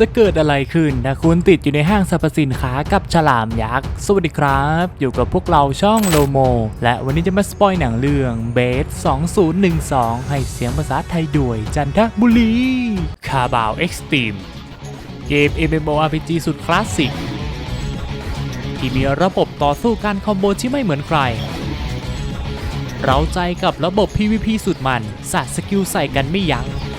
จะเกิดอะไรขึ้นถ้าคุณติดอยู่ในห้างสรรพสินค้ากับฉลามยักษ์ สวัสดีครับ อยู่กับพวกเราช่องโลโม และวันนี้จะมาสปอยหนังเรื่องเบส 2012 ให้เสียงภาษาไทยด้วยจันทบุรี คาบาวเอ็กซ์ตรีมเกม MMORPG สุดคลาสสิก ที่มีระบบต่อสู้การคอมโบที่ไม่เหมือนใคร เราใจกับระบบ PVP สุดมันสาดสกิลใส่กันไม่ยัง้ง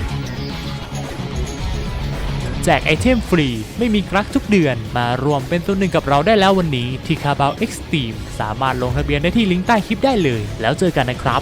แจกไอเทมฟรี ไม่มีกรักทุกเดือน มารวมเป็นตัวหนึ่งกับเราได้แล้ววันนี้ที่คาบาวเอ็กซ์ตีมสามารถลงทะเบียนได้ที่ลิงก์ใต้คลิปได้เลย แล้วเจอกันนะครับ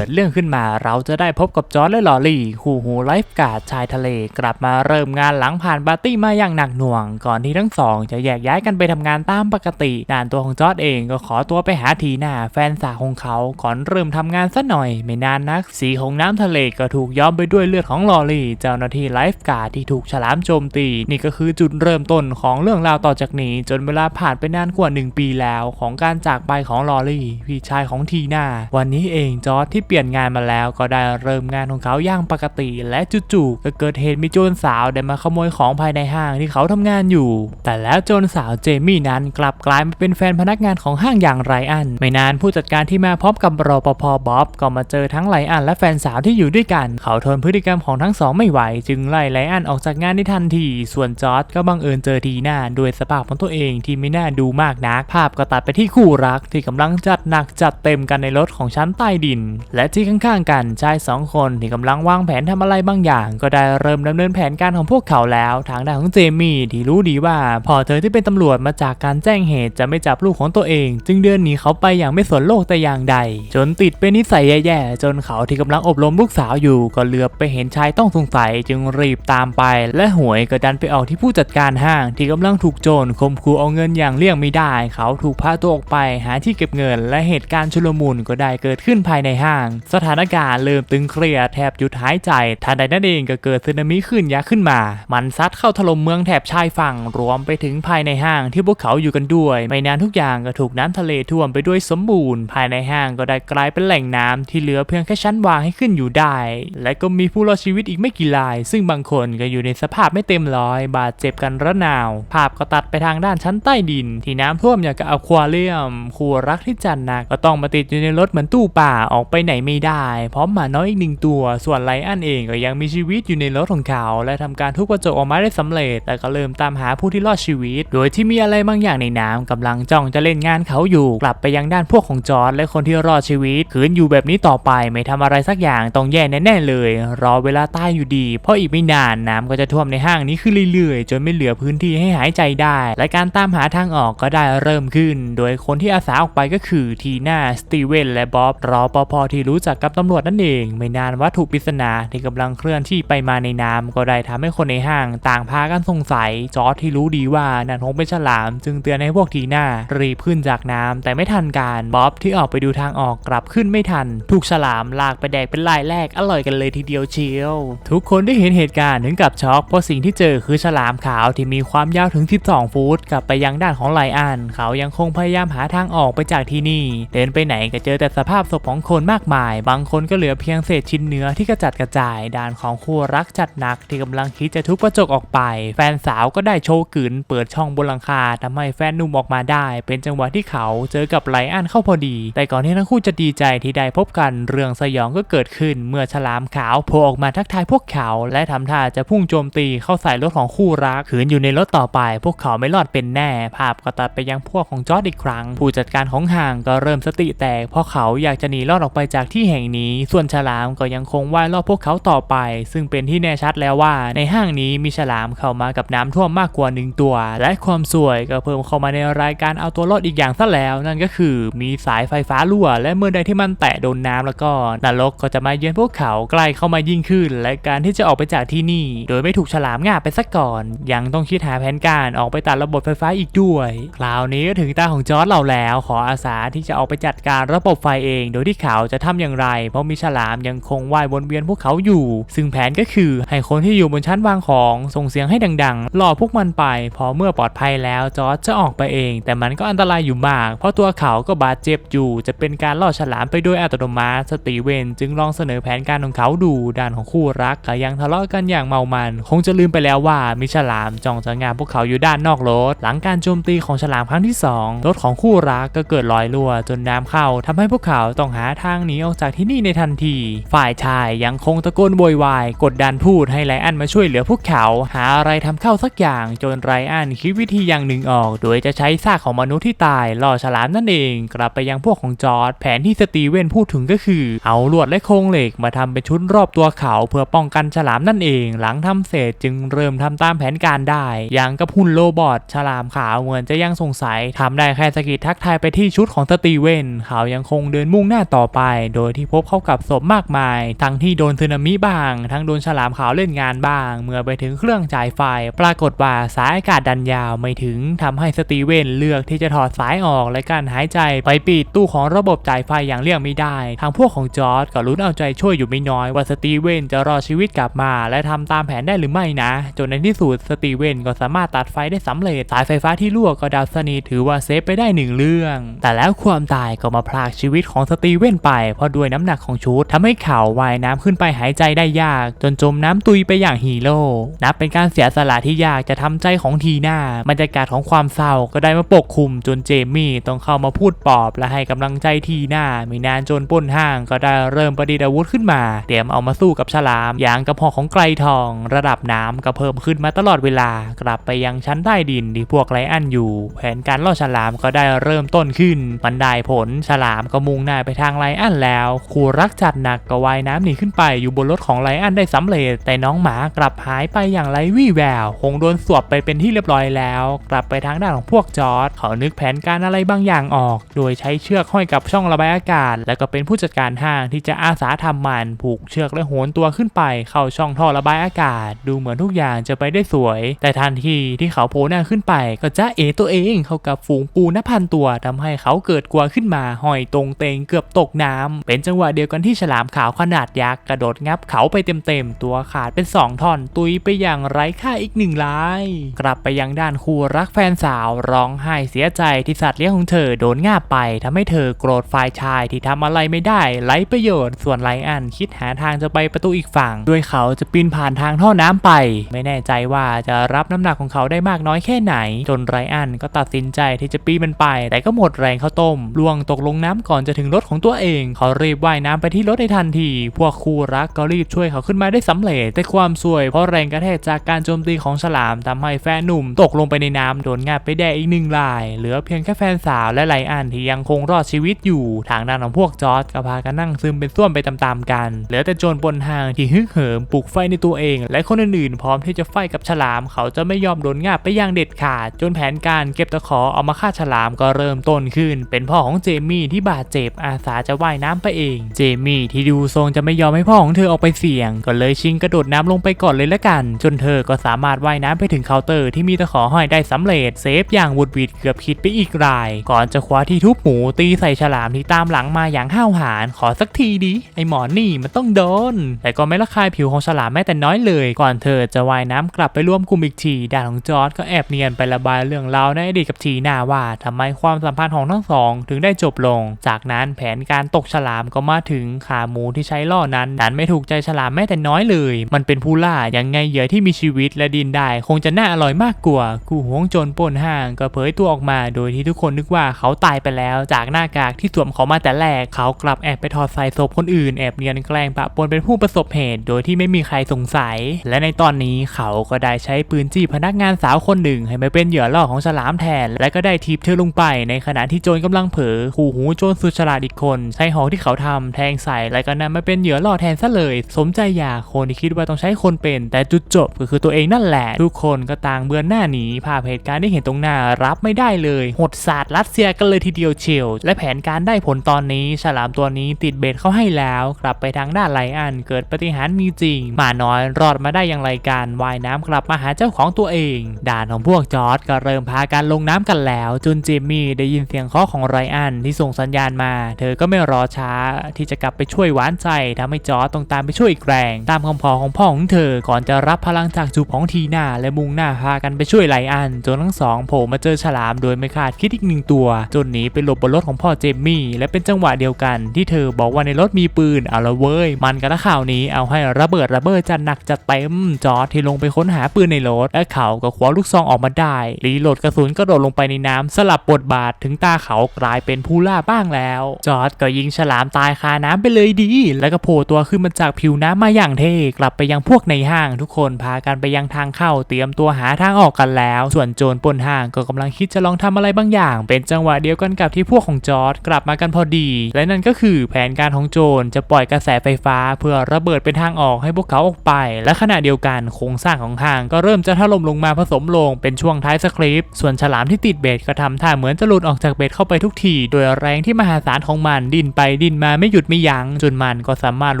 ดเรื่องขึ้นมาเราจะได้พบกับจอร์ดและลอรี่คู่หูไลฟ์การ์ดชายทะเล กลับมาเริ่มงานหลังผ่านปาร์ตี้มาอย่างหนักหน่วง ก่อนที่ทั้งสองจะแยกย้ายกันไปทำงานตามปกติด่านตัวของจอร์ดเองก็ขอตัวไปหาทีหน้าแฟนสาวของเขาก่อนเริ่มทำงานสัหน่อย ไม่นานนัก สีของน้ำทะเลก็ถูกย้อมไปด้วยเลือดของลอรี่ เจ้าหน้าที่ไลฟ์การ์ดที่ถูกฉลามโจมตี นี่ก็คือจุดเริ่มต้นของเรื่องราวต่อจากนี้ จนเวลาผ่านไปนานกว่า 1 ปีแล้ว ของการจากไปของลอรี่พี่ชายของทีน่าวันนี้เองจอร์ดที่เปลี่ยนงานมาแล้วก็ได้เริ่มงานของเขาอย่างปกติ และจู่ๆก็เกิดเหตุมีโจรสาวได้มาขโมยของภายในห้างที่เขาทำงานอยู่ แต่แล้วโจรสาวเจมี่นั้นกลับกลายมาเป็นแฟนพนักงานของห้างอย่างไรอัน ไม่นานผู้จัดการที่มาพร้อมกับรปภบ๊อบก็มาเจอทั้งไลอันและแฟนสาวที่อยู่ด้วยกัน เขาทนพฤติกรรมของทั้งสองไม่ไหว จึงไล่ไลอันออกจากงานในทันที ส่วนจอร์ดก็บังเอิญเจอทีหน้าด้วยสภาพของตัวเองที่ไม่น่าดูมากนัก ภาพก็ตัดไปที่คู่รักที่กำลังจัดหนักจัดเต็มกันในรถของชั้นใต้ดินและและที่ข้างๆกันชายสองคนที่กำลังวางแผนทำอะไรบางอย่าง ก็ได้เริ่มดำเนินแผนการของพวกเขาแล้ว ทางด้านของเจมี่ที่รู้ดีว่าพ่อเธอที่เป็นตำรวจมาจากการแจ้งเหตุจะไม่จับลูกของตัวเอง จึงเดินหนีเขาไปอย่างไม่สนโลกแต่อย่างใด จนติดเป็นนิสัยแย่ๆจนเขาที่กำลังอบรมลูกสาวอยู่ก็เหลือบไปเห็นชายต้องสงสัยจึงรีบตามไป และหวยก็ดันไปออกที่ผู้จัดการห้าง ที่กำลังถูกโจรข่มขู่เอาเงินอย่างเลี่ยงไม่ได้ เขาถูกพาตัวออกไปหาที่เก็บเงิน และเหตุการณ์ชุลมุนก็ได้เกิดขึ้นภายในห้างสถานการณ์เริ่มตึงเครียดแทบหยุดหายใจทันใดนั่นเองก็เกิดสึนามิขึ้นยักษ์ขึ้นมา มันซัดเข้าถล่มเมืองแถบชายฝั่งรวมไปถึงภายในห้างที่พวกเขาอยู่กันด้วย ไม่นานทุกอย่างก็ถูกน้ำทะเลท่วมไปด้วยสมบูรณ์ ภายในห้างก็ได้กลายเป็นแหล่งน้ำที่เหลือเพียงแค่ชั้นวางให้ขึ้นอยู่ได้ และก็มีผู้รอดชีวิตอีกไม่กี่ราย ซึ่งบางคนก็อยู่ในสภาพไม่เต็มร้อย บาดเจ็บกันระนาว ภาพก็ตัดไปทางด้านชั้นใต้ดิน ที่น้ำท่วมอย่างกับอควาเรียมคู่รักที่จันนักก็ต้องมาติดอยู่ในรถเหมือนตู้ป่าออกไปไหนไม่ได้ พร้อมหมาน้อยอีกหนึ่งตัว ส่วนไลอันเองก็ยังมีชีวิตอยู่ในรถของเขา และทำการทุบกระจกออกมาได้สำเร็จ แต่ก็เริ่มตามหาผู้ที่รอดชีวิต โดยที่มีอะไรบางอย่างในน้ำกำลังจ้องจะเล่นงานเขาอยู่ กลับไปยังด้านพวกของจอร์ดและคนที่รอดชีวิตขืนอยู่แบบนี้ต่อไปไม่ทำอะไรสักอย่างต้องแย่แน่ๆเลย รอเวลาตายอยู่ดี เพราะอีกไม่นานน้ำก็จะท่วมในห้างนี้ขึ้นเรื่อยๆ จนไม่เหลือพื้นที่ให้หายใจได้ และการตามหาทางออกก็ได้เริ่มขึ้น โดยคนที่อาสาออกไปก็คือทีน่าสตีเวนและบ๊อบรอปภที่รูู้้จักกับตำรวจนั่นเอง ไม่นานวัตถุปริศนาที่กำลังเคลื่อนที่ไปมาในน้ำก็ได้ทำให้คนในห้างต่างพากันสงสัย จอร์ดที่รู้ดีว่านั่นคงเป็นฉลาม จึงเตือนให้พวกทีน่ารีบขึ้นจากน้ำแต่ไม่ทันการบ๊อบที่ออกไปดูทางออกกลับขึ้นไม่ทัน ถูกฉลามลากไปแดกเป็นลายแรกอร่อยกันเลยทีเดียวเชียว ทุกคนได้เห็นเหตุการณ์ถึงกับช็อกเพราะสิ่งที่เจอคือฉลามขาวที่มีความยาวถึง 12 ฟุตกลับไปยังด้านของไลอันเขายังคงพยายามหาทางออกไปจากที่นี่ เดินไปไหนก็เจอแต่สภาพศพของคนมากมายบางคนก็เหลือเพียงเศษชิ้นเนื้อที่กระจัดกระจายด้านของคู่รักจัดหนักที่กำลังคิดจะทุบกระจกออกไป แฟนสาวก็ได้โชว์กืนเปิดช่องบนหลังคาทำให้แฟนนุ่มออกมาได้ เป็นจังหวะที่เขาเจอกับไลอันเข้าพอดี แต่ก่อนที่ทั้งคู่จะดีใจที่ได้พบกันเรื่องสยองก็เกิดขึ้นเมื่อฉลามขาวโผล่ออกมาทักทายพวกเขา และทำท่าจะพุ่งโจมตีเข้าใส่รถของคู่รักขืนอยู่ในรถต่อไป พวกเขาไม่รอดเป็นแน่ ภาพก็ตัดไปยังพวกของจอร์ดอีกครั้ง ผู้จัดการของห่างก็เริ่มสติแตกเพราะเขาอยากจะหนีรอดออกไปจากที่แห่งนี้ส่วนฉลามก็ยังคงว่ายรอบพวกเขาต่อไป ซึ่งเป็นที่แน่ชัดแล้วว่า ในห้างนี้มีฉลามเข้ามากับน้ำท่วมมากกว่าหนึ่งตัว และความสวยก็เพิ่มเข้ามาในรายการเอาตัวรอดอีกอย่างซะแล้ว นั่นก็คือมีสายไฟฟ้ารั่ว และเมื่อใดที่มันแตะโดนน้ำแล้วก็นรกก็จะมาเยือนพวกเขาใกล้เข้ามายิ่งขึ้น และการที่จะออกไปจากที่นี่ โดยไม่ถูกฉลามงาบไปซะก่อน ยังต้องคิดหาแผนการออกไปตัดระบบไฟฟ้าอีกด้วย คราวนี้ถึงตาของจอร์ดเราแล้ว ขออาสาที่จะออกไปจัดการระบบไฟเอง โดยที่เขาจะทำอย่างไร เพราะมีฉลามยังคงว่ายวนเวียนพวกเขาอยู่ ซึ่งแผนก็คือให้คนที่อยู่บนชั้นวางของส่งเสียงให้ดังๆหล่อพวกมันไป พอเมื่อปลอดภัยแล้วจอร์จจะออกไปเอง แต่มันก็อันตรายอยู่มาก เพราะตัวเขาก็บาดเจ็บอยู่ จะเป็นการล่อฉลามไปโดยอัตโนมัติสตีเวนจึงลองเสนอแผนการของเขาดูด้านของคู่รักก็ยังทะเลาะกันอย่างเมามัน คงจะลืมไปแล้วว่ามีฉลามจ้องจะงามพวกเขาอยู่ด้านนอกรถ หลังการโจมตีของฉลามครั้งที่สองรถของคู่รักก็เกิดรอยรั่วจนน้ำเข้าทำให้พวกเขาต้องหาทางหนีออกจากที่นี่ในทันที ฝ่ายชายยังคงตะโกนโวยวาย กดดันพูดให้ไรอันมาช่วยเหลือพวกเขา หาอะไรทำเข้าสักอย่างจนไรอันคิดวิธีอย่างหนึ่งออก โดยจะใช้ซากของมนุษย์ที่ตายล่อฉลามนั่นเอง กลับไปยังพวกของจอร์ดแผนที่สตีเวนพูดถึงก็คือ เอาลวดและโครงเหล็กมาทำเป็นชุดรอบตัวเขาเพื่อป้องกันฉลามนั่นเอง หลังทำเสร็จจึงเริ่มทำตามแผนการได้ อย่างกับหุ่นโรบอทฉลามขาวเหมือนจะยังสงสัยทำได้แค่สะกิดทักทายไปที่ชุดของสตีเวนเขายังคงเดินมุ่งหน้าต่อไปโดยที่พบเข้ากับศพมากมาย ทั้งที่โดนสึนามิบ้าง ทั้งโดนฉลามขาวเล่นงานบ้าง เมื่อไปถึงเครื่องจ่ายไฟ ปรากฏว่าสายอากาศดันยาวไม่ถึงทำให้สตีเวนเลือกที่จะถอดสายออกและการหายใจไปปิดตู้ของระบบจ่ายไฟอย่างเลี่ยงไม่ได้ ทางพวกของจอร์ดก็ลุ้นเอาใจช่วยอยู่ไม่น้อยว่าสตีเวนจะรอชีวิตกลับมา และทำตามแผนได้หรือไม่นะ จนในที่สุดสตีเวนก็สามารถตัดไฟได้สำเร็จ สายไฟฟ้าที่รั่วก็ดับสนิทถือว่าเซฟไปได้หนึ่งเรื่อง แต่แล้วความตายก็มาพรากชีวิตของสตีเวนไปเพราะด้วยน้ำหนักของชุดทำให้เขาว่ายน้ำขึ้นไปหายใจได้ยาก จนจมน้ำตุยไปอย่างฮีโร่นับเป็นการเสียสละที่ยากจะทำใจของทีน่าบรรยากาศของความเศร้าก็ได้มาปกคลุมจนเจมี่ต้องเข้ามาพูดปลอบ และให้กำลังใจทีน่าไม่นานจนป้นห้างก็ได้เริ่มประดิษฐ์อาวุธขึ้นมา เตรียมเอามาสู้กับฉลาม อย่างกระพาะของไกลทอง ระดับน้ำก็เพิ่มขึ้นมาตลอดเวลากลับไปยังชั้นใต้ดินที่พวกไรอันอยู่ แผนการล่อฉลามก็ได้เริ่มต้นขึ้นมันได้ผลฉลามก็มุ่งหน้าไปทางไรอันแล้วคู่รักจัดหนักก็ว่ายน้ำหนีขึ้นไปอยู่บนรถของไรอันได้สำเร็จ แต่น้องหมากลับหายไปอย่างไร้วี่แววคงโดนสวบไปเป็นที่เรียบร้อยแล้ว กลับไปทางด้านของพวกจอร์ดเขานึกแผนการอะไรบางอย่างออก โดยใช้เชือกห้อยกับช่องระบายอากาศ แล้วก็เป็นผู้จัดการห้างที่จะอาสาทำมัน ผูกเชือกและโหนตัวขึ้นไป เข้าช่องท่อระบายอากาศ ดูเหมือนทุกอย่างจะไปได้สวย แต่ทันทีที่เขาโผล่หน้าขึ้นไป ก็จะเอตัวเองเข้ากับฝูงปูนับพันตัวทำให้เขาเกิดกลัวขึ้นมาห้อยตรงเตงเกือบตกน้ำเป็นจังหวะเดียวกันที่ฉลามขาวขนาดยักษ์กระโดดงับเขาไปเต็มๆ ตัวขาดเป็นสองท่อน ตุยไปอย่างไร้ค่าอีกหนึ่งลาย กลับไปยังด้านคู่รักแฟนสาวร้องไห้เสียใจที่สัตว์เลี้ยงของเธอโดนง่าบไปทำให้เธอโกรธฝ่ายชายที่ทำอะไรไม่ได้ไร้ประโยชน์ ส่วนไลอันคิดหาทางจะไปประตูอีกฝั่ง ด้วยเขาจะปีนผ่านทางท่อน้ำไป ไม่แน่ใจว่าจะรับน้ำหนักของเขาได้มากน้อยแค่ไหน จนไรอันก็ตัดสินใจที่จะปีนมันไป แต่ก็หมดแรงเข้าต้มล่วงตกลงน้ำก่อนจะถึงรถของตัวเอง เขารีบว่ายน้ำไปที่รถในทันที พวกคู่รักก็รีบช่วยเขาขึ้นมาได้สำเร็จ แต่ความซวยเพราะแรงกระแทกจากการโจมตีของฉลามทำให้แฟนหนุ่มตกลงไปในน้ำโดนงับไปแดกอีกหนึ่งราย เหลือเพียงแค่แฟนสาวและไลอันที่ยังคงรอดชีวิตอยู่ ทางด้านของพวกจอร์ดก็พากันนั่งซึมเป็นส้วมไปตามๆกัน เหลือแต่โจรบนหางที่ฮึกเหิมปลุกไฟในตัวเอง และคนอื่นๆพร้อมที่จะไฟกับฉลาม เขาจะไม่ยอมโดนงับไปอย่างเด็ดขาด จนแผนการเก็บตะขอเอามาฆ่าฉลามก็เริ่มต้นขึ้น เป็นพ่อของเจมี่ที่บาดเจ็บอาสาจะว่ายน้ำไปเอง เจมี่ที่ดูทรงจะไม่ยอมให้พ่อของเธอออกไปเสี่ยง ก็เลยชิงกระโดดน้ำลงไปก่อนเลยละกัน จนเธอก็สามารถว่ายน้ำไปถึงเคาน์เตอร์ที่มีตะขอห้อยได้สำเร็จ เซฟอย่างวุดวิดเกือบคิดไปอีกราย ก่อนจะคว้าที่ทุบหมูตีใส่ฉลามที่ตามหลังมาอย่างห้าวหาญขอสักทีดิไอหมอนี่มันต้องโดน แต่ก็ไม่ละคายผิวของฉลามแม้แต่น้อยเลย ก่อนเธอจะว่ายน้ำกลับไปร่วมกลุ่มอีกทีดานของจอร์ดก็แอบเนียนไประบายเรื่องราวในอดีตกับทีน่าว่าทำไมความสัมพันธ์ของทั้งสอง ถึงได้จบลง จากนั้นแผนการตกฉลามามก็มาถึงขาหมูที่ใช้ล่อนั้นดันไม่ถูกใจฉลามแม้แต่น้อยเลย มันเป็นผู้ล่าอยังไงเหยื่อที่มีชีวิตและดินได้ คงจะน่าอร่อยมากกว่ากูหวงโจรปล้นห้างก็เผยตัวออกมา โดยที่ทุกคนนึกว่าเขาตายไปแล้ว จากหน้ากากที่สวมเขามาแต่แรกเขากลับแอบไปถอดใส่ศพคนอื่นแอบเนียนแกล้งปะปนเป็นผู้ประสบเหตุ โดยที่ไม่มีใครสงสัย และในตอนนี้เขาก็ได้ใช้ปืนจี้พนักงานสาวคนหนึ่ง ให้มาเป็นเหยื่อล่อของฉลามแทน และก็ได้ทีบเธอลงไป ในขณะที่โจรกำลังเผลอขู่หูโจรสุดฉลาดอีกคน ใช้หอกที่เขาทำแทงใส่และก็นำมาเป็นเหยื่อล่อแทนซะเลย สมใจอยากคนที่คิดว่าต้องใช้คนเป็น แต่จุดจบก็คือตัวเองนั่นแหละ ทุกคนก็ต่างเบือนหน้าหนีภาพเหตุการณ์ที่เห็นตรงหน้ารับไม่ได้เลยหดศาสตร์รัสเซียกันเลยทีเดียวเชียวและแผนการได้ผลตอนนี้ ฉลามตัวนี้ติดเบ็ดเข้าให้แล้ว กลับไปทางด้านไลอัน เกิดปฏิหารมีจริงหมาน้อยรอดมาได้อย่างไรกันว่ายน้ำกลับมาหาเจ้าของตัวเอง ด่านของพวกจอร์ดก็เริ่มพากันลงน้ำกันแล้วจนเจมี่ได้ยินเสียงเคาะของไรอันที่ส่งสัญญาณมา เธอก็ไม่รอช้าช้าที่จะกลับไปช่วยหวานใจทำให้จอต้องตามไปช่วยอีกแรง ตามคำขอของพ่อของเธอ ก่อนจะรับพลังจากจูบของทีน่าและมุ่งหน้าพากันไปช่วยไลอันจนทั้งสองโผล่มาเจอฉลามโดยไม่คาดคิดอีกหนึ่งตัว จนหนีไปหลบบนรถของพ่อเจมมี่และเป็นจังหวะเดียวกัน ที่เธอบอกว่าในรถมีปืนเอาละเว้ย มันกันนะข่าวนี้เอาให้ระเบิดระเบิดจัดหนักจัดเต็มจอที่ลงไปค้นหาปืนในรถและเขาก็คว้าลูกซองออกมาได้รีโหลดกระสุนกระโดดลงไปในน้ำสลับบทบาทถึงตาเขากลายเป็นผู้ล่าบ้างแล้ว จอร์ก็ยิงฉลามตายคาน้ำไปเลยดี แล้วก็โผล่ตัวขึ้นมาจากผิวน้ำมาอย่างเท่กลับไปยังพวกในห้างทุกคนพากันไปยังทางเข้าเตรียมตัวหาทางออกกันแล้ว ส่วนโจรปนห้างก็กำลังคิดจะลองทำอะไรบางอย่าง เป็นจังหวะเดียวกันกับที่พวกของจอร์จกลับมากันพอดี และนั่นก็คือแผนการของโจรจะปล่อยกระแสไฟฟ้า เพื่อระเบิดเป็นทางออกให้พวกเขาออกไป และขณะเดียวกันโครงสร้างของห้างก็เริ่มจะถล่มลงมาผสมลงเป็นช่วงท้ายสคริปต์ส่วนฉลามที่ติดเบ็ดก็ทำท่าเหมือนจะหลุดออกจากเบ็ดเข้าไปทุกทีโดยแรงที่มหาศาลของมันดิ้นไปดิ้นมาไม่หยุดไม่ยัง้งจนมันก็สามารถห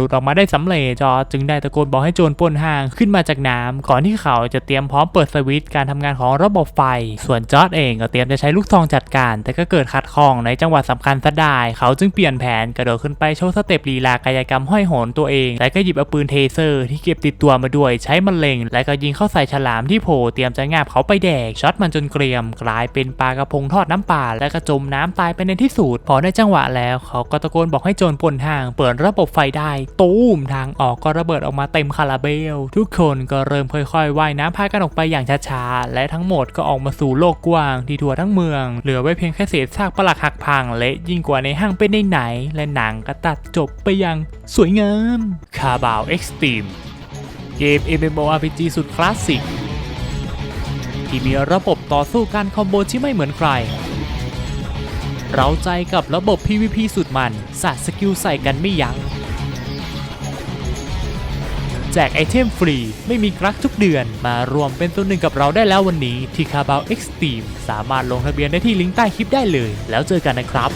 ลุดออกมาได้สำเร็จจอจึงได้ตะโกนบอกให้โจรปล้นห้างขึ้นมาจากน้ำก่อนที่เขาจะเตรียมพร้อมเปิดสวิตช์การทำงานของระบบไฟ ส่วนจอร์จเองก็เตรียมจะใช้ลูกซองจัดการ แต่ก็เกิดขัดข้องในจังหวะสำคัญซะได้ เขาจึงเปลี่ยนแผนกระโดดขึ้นไปโชว์สเต็ปลีลากายกรรมห้อยโหนตัวเอง และก็หยิบเอาปืนเทเซอร์ที่เก็บติดตัวมาด้วยใช้มันเล็ง และก็ยิงเข้าใส่ฉลามที่โผล่เตรียมจะงาบเขาไปแดกช็อตมันจนเกรียม กลายเป็นปลากระพงทอดน้ำปลาและก็จมน้ำตายไปในที่สุดพอได้จังหวะแล้ว เขาก็ตะโกนบอกให้โจรปนห้าง เปิดระบบไฟได้ตูมทางออกก็ระเบิดออกมาเต็มคาราเบล ทุกคนก็เริ่มค่อยๆว่ายน้ำพากันออกไปอย่างช้าๆ และทั้งหมดก็ออกมาสู่โลกกว้างที่ทั่วทั้งเมือง เหลือไว้เพียงแค่เศษซากปลักหักพังเละยิ่งกว่าในห้างเป็นไหน และหนังก็ตัดจบไปอย่างสวยงามคาบาวเอ็กซ์ตรีมเกม MMORPG สุดคลาสสิกที่มีระบบต่อสู้การคอมโบที่ไม่เหมือนใคร เราใจกับระบบ PVP สุดมันสาดสกิลใส่กันไม่ยัง้งแจกไอเทมฟรี ไม่มีกรักทุกเดือนมารวมเป็นตัวหนึ่งกับเราได้แล้ววันนี้ที่คาบาว Extreme สามารถลงทะเบียนได้ที่ลิงก์ใต้คลิปได้เลย แล้วเจอกันนะครับ